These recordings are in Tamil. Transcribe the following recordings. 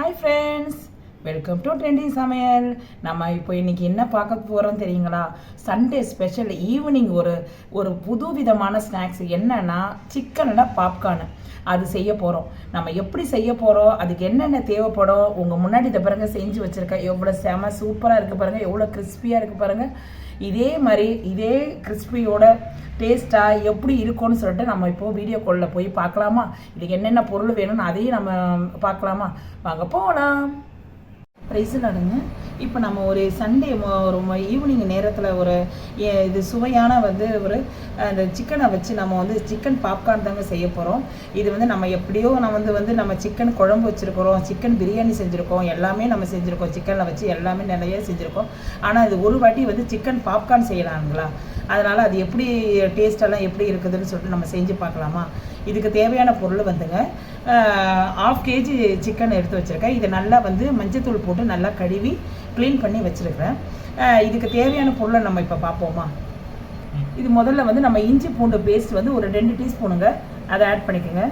Hi friends welcome to trending சமையல் நம்ம இப்போ இன்னைக்கு என்ன பார்க்க போகிறோம் தெரியுங்களா? சண்டே ஸ்பெஷல் ஈவினிங் ஒரு ஒரு புது விதமான ஸ்நாக்ஸ் என்னன்னா சிக்கனில் பாப்கார்னு அது செய்ய போகிறோம் நம்ம எப்படி செய்ய போகிறோம் அதுக்கு என்னென்ன தேவைப்படும்? உங்கள் முன்னாடி இதை பாருங்கள் செஞ்சு வச்சுருக்கேன் எவ்வளோ செம சூப்பராக இருக்குது பாருங்கள் எவ்வளோ கிறிஸ்பியாக இருக்குது பாருங்கள் இதே மாதிரி இதே கிறிஸ்பியோட டேஸ்ட்டாக எப்படி இருக்கும்னு சொல்லிட்டு நம்ம இப்போது வீடியோ காலில் போய் பார்க்கலாமா? இதுக்கு என்னென்ன பொருள் வேணும்னு அதையும் நம்ம பார்க்கலாமா? வாங்க போகலாம் ப்ரைஸு நடுங்க. இப்போ நம்ம ஒரு சண்டே ஒரு ஈவினிங் நேரத்தில் ஒரு இது சுவையான வந்து ஒரு அந்த சிக்கனை வச்சு நம்ம வந்து சிக்கன் பாப்கார்ன் தாங்க செய்ய போகிறோம் இது வந்து நம்ம எப்படியோ நம்ம வந்து வந்து நம்ம சிக்கன் குழம்பு வச்சுருக்கிறோம் சிக்கன் பிரியாணி செஞ்சுருக்கோம் எல்லாமே நம்ம செஞ்சுருக்கோம் சிக்கனில் வச்சு எல்லாமே நிறைய செஞ்சுருக்கோம். ஆனால் இது ஒரு வாட்டி வந்து சிக்கன் பாப்கார்ன் செய்யலாங்களா? அதனால் அது எப்படி டேஸ்டெல்லாம் எப்படி இருக்குதுன்னு சொல்லிட்டு நம்ம செஞ்சு பார்க்கலாமா? இதுக்கு தேவையான பொருள் வந்துங்க. ஆஃப் கேஜி சிக்கன் எடுத்து வச்சுருக்கேன். இதை நல்லா வந்து மஞ்சத்தூள் போட்டு நல்லா கழுவி க்ளீன் பண்ணி வச்சுருக்கிறேன். இதுக்கு தேவையான பொருளை நம்ம இப்போ பார்ப்போமா? இது முதல்ல வந்து நம்ம இஞ்சி பூண்டு பேஸ்ட் வந்து ஒரு ரெண்டு டீஸ்பூனுங்க. அதை ஆட் பண்ணிக்கோங்க.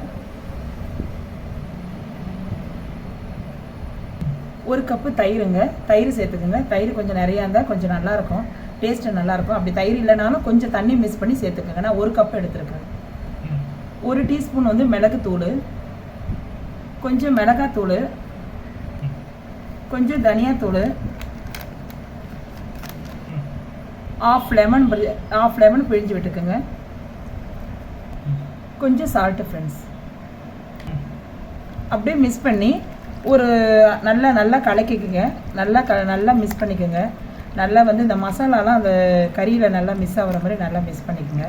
ஒரு கப்பு தயிருங்க. தயிர் சேர்த்துக்குங்க. தயிர் கொஞ்சம் நிறையா இருந்தால் கொஞ்சம் நல்லாயிருக்கும் டேஸ்ட்டு நல்லாயிருக்கும் அப்படி தயிர் இல்லைனாலும் கொஞ்சம் தண்ணி மிக்ஸ் பண்ணி சேர்த்துக்கோங்க. நான் ஒரு கப் எடுத்துருக்கேன். ஒரு டீஸ்பூன் வந்து மிளகுத்தூள். கொஞ்சம் மிளகாத்தூள். கொஞ்சம் தனியாத்தூள். ஆஃப் லெமன் ஆஃப் லெமன் பிழிஞ்சு விட்டுக்குங்க. கொஞ்சம் சால்ட்டு ஃப்ரெண்ட்ஸ் அப்படியே மிக்ஸ் பண்ணி ஒரு நல்லா நல்லா கலக்கிக்குங்க. நல்லா க நல்லா மிக்ஸ் பண்ணிக்கோங்க. நல்லா வந்து இந்த மசாலாலாம் அந்த கறியில் நல்லா மிஸ் ஆகிற மாதிரி நல்லா மிஸ் பண்ணிக்கோங்க.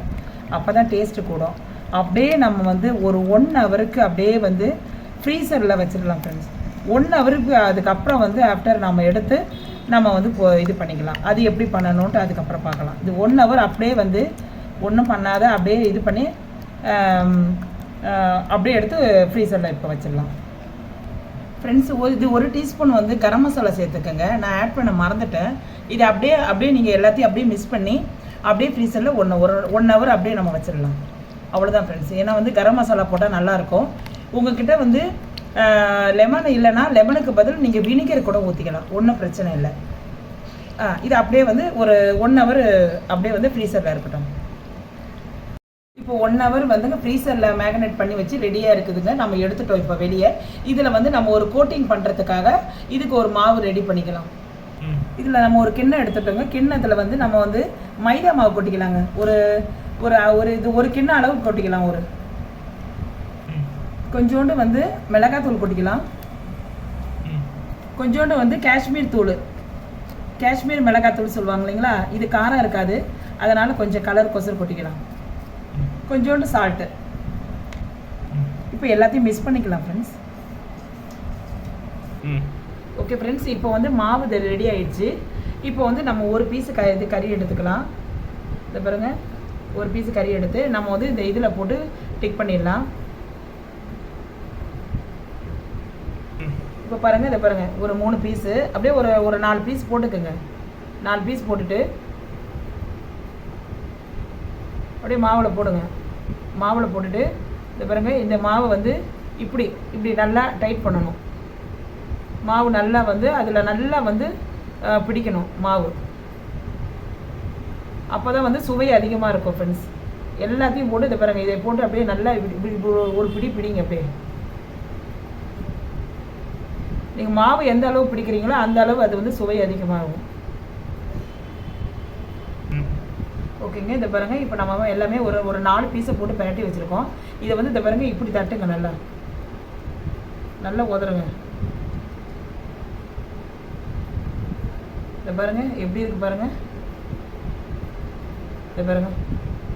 அப்போ தான் டேஸ்ட்டு கூடும். அப்படியே நம்ம வந்து ஒரு ஒன் ஹவருக்கு அப்படியே வந்து ஃப்ரீசரில் வச்சிடலாம் ஃப்ரெண்ட்ஸ் ஒன் ஹவருக்கு அதுக்கப்புறம் வந்து ஆஃப்டர் நம்ம எடுத்து நம்ம வந்து இது பண்ணிக்கலாம். அது எப்படி பண்ணணுன்ட்டு அதுக்கப்புறம் பார்க்கலாம். இது ஒன் ஹவர் அப்படியே வந்து ஒன்றும் பண்ணாத அப்படியே இது பண்ணி அப்படியே எடுத்து ஃப்ரீசரில் இப்போ வச்சிடலாம். ஃப்ரெண்ட்ஸ் இது ஒரு டீஸ்பூன் வந்து கரம் மசாலா சேர்த்துக்கோங்க. நான் ஆட் பண்ண மறந்துட்டேன். இது அப்படியே அப்படியே நீங்கள் எல்லாத்தையும் அப்படியே மிஸ் பண்ணி அப்படியே ஃப்ரீசரில் ஒன் ஒரு ஒன் ஹவர் அப்படியே நம்ம வச்சிடலாம். அவ்வளோதான் ஃப்ரெண்ட்ஸ் ஏன்னா வந்து கரம் மசாலா போட்டால் நல்லாயிருக்கும் உங்ககிட்ட வந்து லெமன் இல்லைன்னா லெமனுக்கு பதில் நீங்கள் வினிகர் கூட ஊற்றிக்கலாம் ஒன்றும் பிரச்சனை இல்லை. ஆ, இது அப்படியே வந்து ஒரு ஒன் ஹவர் அப்படியே வந்து ஃப்ரீசரில் இருக்கட்டும். இப்போ ஒன் ஹவர் வந்துங்க ஃப்ரீசரில் மேக்னேட் பண்ணி வச்சு ரெடியாக இருக்குதுங்க. நம்ம எடுத்துட்டோம் இப்போ வெளியே. இதில் வந்து நம்ம ஒரு கோட்டிங் பண்ணுறதுக்காக இதுக்கு ஒரு மாவு ரெடி பண்ணிக்கலாம். இதில் நம்ம ஒரு கிண்ணம் எடுத்துட்டோங்க. கிண்ணத்தில் வந்து நம்ம வந்து மைதா மாவு கொட்டிக்கலாங்க. ஒரு ஒரு ஒரு இது ஒரு கிண்ணம் அளவு கொட்டிக்கலாம் ஒரு. கொஞ்சோண்டு வந்து மிளகாத்தூள் கொட்டிக்கலாம். கொஞ்சோண்டு வந்து காஷ்மீர் தூள். காஷ்மீர் மிளகாத்தூள் சொல்லுவாங்க இல்லைங்களா? இது காரம் இருக்காது. அதனால் கொஞ்சம் கலர் கொசர் கொட்டிக்கலாம். கொஞ்சோண்டு சால்ட்டு இப்போ எல்லாத்தையும் மிஸ் பண்ணிக்கலாம் ஃப்ரெண்ட்ஸ் ஓகே ஃப்ரெண்ட்ஸ் இப்போ வந்து மாவு ரெடி ஆயிடுச்சு. இப்போ வந்து நம்ம ஒரு பீஸு க இது கறி எடுத்துக்கலாம். இதை பாருங்க. ஒரு பீஸு கறி எடுத்து நம்ம வந்து இந்த இதில் போட்டு டிக் பண்ணிடலாம். இப்போ பாருங்க இதை பாருங்க. ஒரு மூணு பீஸு அப்படியே ஒரு ஒரு நாலு பீஸ் போட்டுக்கோங்க. நாலு பீஸ் போட்டுட்டு அப்படியே மாவில் போடுங்க. மாவில் போட்டுட்டு இந்த பாருங்க இந்த மாவை வந்து இப்படி இப்படி நல்லா டைட் பண்ணணும். மாவு நல்லா வந்து அதில் நல்லா வந்து அஹ், பிடிக்கணும் மாவு. அப்போ தான் வந்து சுவை அதிகமாக இருக்கும் ஃப்ரெண்ட்ஸ் எல்லாத்தையும் போட்டு இதை பாருங்க இதை போட்டு அப்படியே நல்லா ஒரு- பிடி பிடிங்க அப்படியே. நீங்கள் மாவு எந்த அளவு பிடிக்கிறீங்களோ அந்த அளவு அது வந்து சுவை அதிகமாகும். ஓகேங்க இதை பாருங்க இப்போ நம்ம எல்லாமே ஒரு ஒரு நாலு பீஸை போட்டு பிரட்டி வச்சுருக்கோம். இதை வந்து இதை பாருங்க இப்படி தட்டுங்க நல்லா. நல்லா உதறுங்க. இதை பாருங்க எப்படி இருக்கு பாருங்க. இதை பாருங்க.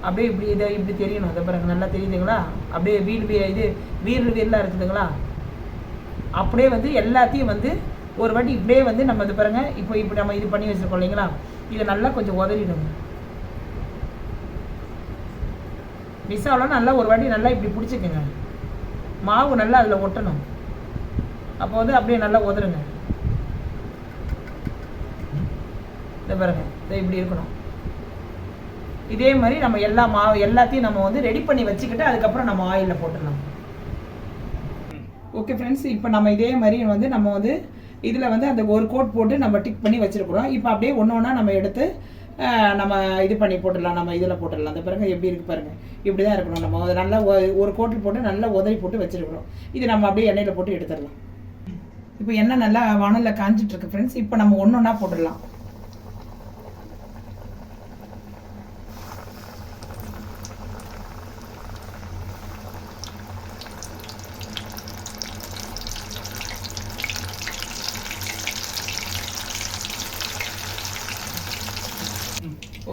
அப்படியே இப்படி இதை இப்படி தெரியணும். இதை பாருங்க நல்லா தெரியுதுங்களா? அப்படியே வீடு வீ இது வீடு வீரெலாம் இருக்குதுங்களா? அப்படியே வந்து எல்லாத்தையும் வந்து ஒரு வாட்டி இப்படியே வந்து நம்ம இது பாருங்க. இப்போ இப்படி நம்ம இது பண்ணி வச்சுருக்கோம் இல்லைங்களா? இதை நல்லா கொஞ்சம் உதறிடுங்க. மிஸ் ஆகலாம் நல்லா ஒரு வாட்டி நல்லா இப்படி பிடிச்சிக்கோங்க. மாவு நல்லா அதில் ஒட்டணும். அப்போ வந்து அப்படியே நல்லா உதறுங்க. இதை பாருங்கள் இதை இப்படி இருக்கணும். இதே மாதிரி நம்ம எல்லா மாவு எல்லாத்தையும் நம்ம வந்து ரெடி பண்ணி வச்சுக்கிட்டு அதுக்கப்புறம் நம்ம ஆயிலில் போட்டுடலாம். ஓகே ஃப்ரெண்ட்ஸ் இப்போ நம்ம இதே மாதிரி வந்து நம்ம வந்து இதில் வந்து அந்த ஒரு கோட் போட்டு நம்ம டிக் பண்ணி வச்சுருக்குறோம். இப்போ அப்படியே ஒன்று ஒன்றா நம்ம எடுத்து நம்ம இது பண்ணி போட்டுடலாம். நம்ம இதில் போட்டுடலாம். அந்த பிறகு எப்படி இருக்கு பாருங்கள் இப்படி தான் இருக்கணும். நம்ம அதை நல்லா ஒரு கோட்டில் போட்டு நல்லா உதவி போட்டு வச்சுருக்குறோம். இது நம்ம அப்படியே எண்ணெயில் போட்டு எடுத்துடலாம். இப்போ எண்ணெய் நல்லா வானலில் காஞ்சிட்ருக்கு ஃப்ரெண்ட்ஸ் இப்போ நம்ம ஒன்று ஒன்றா போட்டுடலாம்.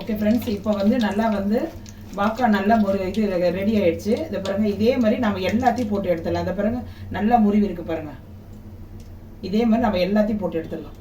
ஓகே ஃப்ரெண்ட்ஸ் இப்போ வந்து நல்லா வந்து வாக்கா நல்லா ஒரு இது ரெடி ஆயிடுச்சு. இந்த பாருங்க இதே மாதிரி நம்ம எல்லாத்தையும் போட்டு எடுத்துடலாம். இந்த பாருங்க நல்லா முறிவு இருக்கு பாருங்க. இதே மாதிரி நம்ம எல்லாத்தையும் போட்டு எடுத்துடலாம்.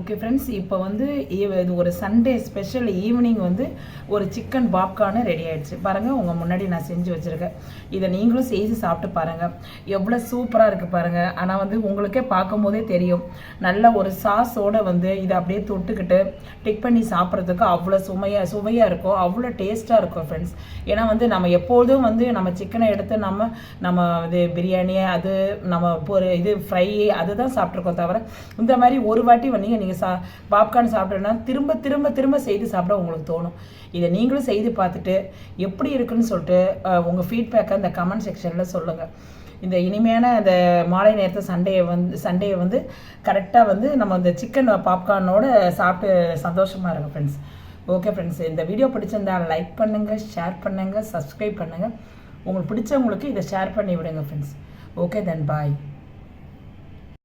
ஓகே ஃப்ரெண்ட்ஸ் இப்போ வந்து இது ஒரு சண்டே ஸ்பெஷல் ஈவினிங் வந்து ஒரு சிக்கன் பாப்கார்னு ரெடி ஆகிடுச்சு பாருங்கள் உங்கள் முன்னாடி நான் செஞ்சு வச்சுருக்கேன். இதை நீங்களும் செய்து சாப்பிட்டு பாருங்கள் எவ்வளோ சூப்பராக இருக்குது பாருங்கள் ஆனால் வந்து உங்களுக்கே பார்க்கும்போதே தெரியும். நல்ல ஒரு சாஸோடு வந்து இதை அப்படியே தொட்டுக்கிட்டு டிக் பண்ணி சாப்பிட்றதுக்கு அவ்வளோ சுமையாக சுவையாக இருக்கும் அவ்வளோ டேஸ்ட்டாக இருக்கும் ஃப்ரெண்ட்ஸ் ஏன்னா வந்து நம்ம எப்பொழுதும் வந்து நம்ம சிக்கனை எடுத்து நம்ம நம்ம இது பிரியாணி அது நம்ம ஒரு இது ஃப்ரை அதுதான் சாப்பிட்ருக்கோம் தவிர இந்த மாதிரி ஒரு வாட்டி வந்து நீங்கள் சா பாப்கார்ன் சாப்பிட்டோன்னா திரும்ப திரும்ப திரும்ப செய்து சாப்பிட உங்களுக்கு தோணும். இதை நீங்களும் செய்து பார்த்துட்டு எப்படி இருக்குன்னு சொல்லிட்டு உங்கள் ஃபீட்பேக்கை இந்த கமெண்ட் செக்ஷனில் சொல்லுங்கள் இந்த இனிமையான அந்த மாலை நேரத்தை சண்டையை வந்து சண்டையை வந்து கரெக்டாக வந்து நம்ம இந்த சிக்கன் பாப்கார்னோட சாப்பிட்டு சந்தோஷமாக இருக்கும் ஃப்ரெண்ட்ஸ் ஓகே ஃப்ரெண்ட்ஸ் இந்த வீடியோ பிடிச்சிருந்தா லைக் பண்ணுங்கள் ஷேர் பண்ணுங்கள் சப்ஸ்கிரைப் பண்ணுங்கள் உங்களுக்கு பிடிச்சவங்களுக்கு இதை ஷேர் பண்ணி விடுங்க ஃப்ரெண்ட்ஸ் ஓகே தென் பாய்